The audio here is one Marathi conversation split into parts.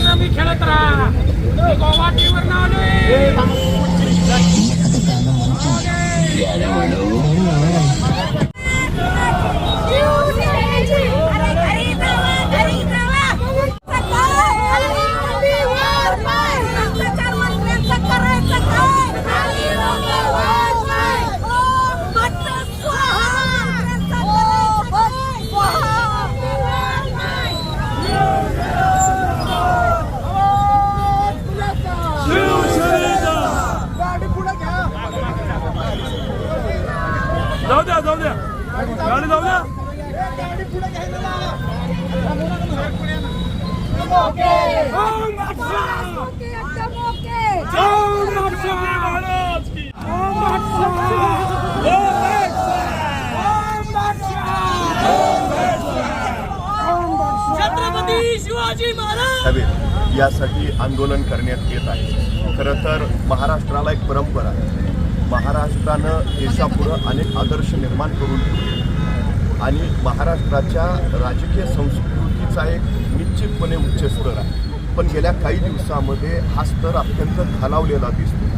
रमी खेळत राहा. गोवा टीमवर नाव जाऊ द्या जाऊ द्या. गाडी जाऊ द्या. महाराज की छत्रपती शिवाजी महाराज! हवे यासाठी आंदोलन करण्यात येत आहे. खरं तर महाराष्ट्राला एक परंपरा. आहे महाराष्ट्रानं देशापुढं अनेक आदर्श निर्माण करून ठेवले आणि महाराष्ट्राच्या राजकीय संस्कृतीचा एक निश्चितपणे उच्च स्तर आहे. पण गेल्या काही दिवसामध्ये हा स्तर अत्यंत खालावलेला दिसतो.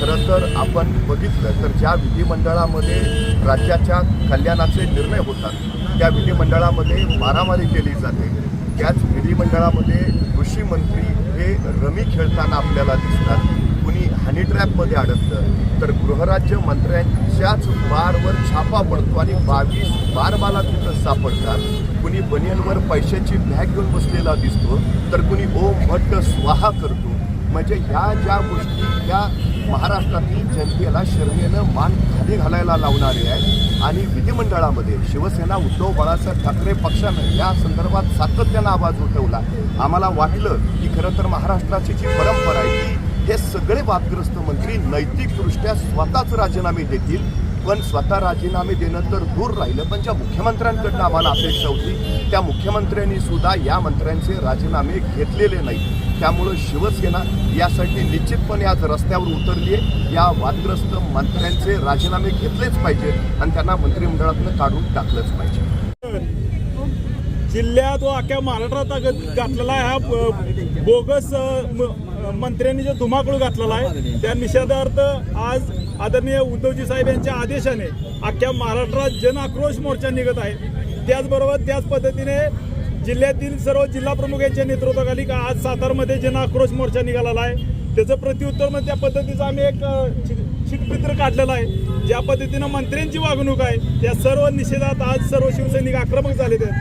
खरं तर आपण बघितलं तर ज्या विधिमंडळामध्ये राज्याच्या कल्याणाचे निर्णय होतात त्या विधिमंडळामध्ये मारामारी केली जाते. त्याच विधिमंडळामध्ये कृषी मंत्री हे रमी खेळताना आपल्याला दिसतात. कुणी मध्ये अडकलं तर गृहराज्य मंत्र्यांच्याच बारवर छापा पडतो आणि बावीस बारबाला तिथं सापडतात. कुणी बनियनवर पैशाची बॅग घेऊन बसलेला दिसतो तर कुणी ओम भट्ट स्वाहा करतो. म्हणजे ह्या ज्या गोष्टी या महाराष्ट्रातील जनतेला शरणेनं मान खाली घालायला लावणारे आहे आणि विधिमंडळामध्ये शिवसेना उद्धव बाळासाहेब ठाकरे पक्षानं या संदर्भात सातत्यानं आवाज उठवला. आम्हाला वाटलं की खरं तर महाराष्ट्राची जी परंपरा आहे ती हे सगळे वादग्रस्त मंत्री नैतिकदृष्ट्या स्वतःच राजीनामे देतील पण स्वतः राजीनामे देणं तर दूर राहिलं. पण ज्या मुख्यमंत्र्यांकडनं आम्हाला अपेक्षा होती त्या मुख्यमंत्र्यांनी सुद्धा या मंत्र्यांचे राजीनामे घेतलेले नाही त्यामुळं शिवसेना यासाठी निश्चितपणे आज रस्त्यावर उतरली आहे या वादग्रस्त मंत्र्यांचे राजीनामे घेतलेच पाहिजे आणि त्यांना मंत्रिमंडळातनं काढून टाकलंच पाहिजे. जिल्ह्यात व अख्ख्या महाराष्ट्रात घातलेला आहे हा बोगस मंत्र्यांनी जो धुमाकूळ घातलेला आहे त्या निषेधार्थ आज आदरणीय उद्धवजी साहेब यांच्या आदेशाने अख्ख्या महाराष्ट्रात जन आक्रोश मोर्चा निघत आहे. त्याचबरोबर त्याच पद्धतीने जिल्ह्यातील सर्व जिल्हा प्रमुख यांच्या नेतृत्वाखाली का आज सातारमध्ये जन आक्रोश मोर्चा निघालेला आहे. त्याचं प्रत्युत्तर म्हणजे त्या पद्धतीचं आम्ही एक अ, चित- चितपत्र काढलेलं आहे. ज्या पद्धतीनं मंत्र्यांची वागणूक आहे त्या सर्व निषेधात आज सर्व शिवसैनिक आक्रमक झालेले आहेत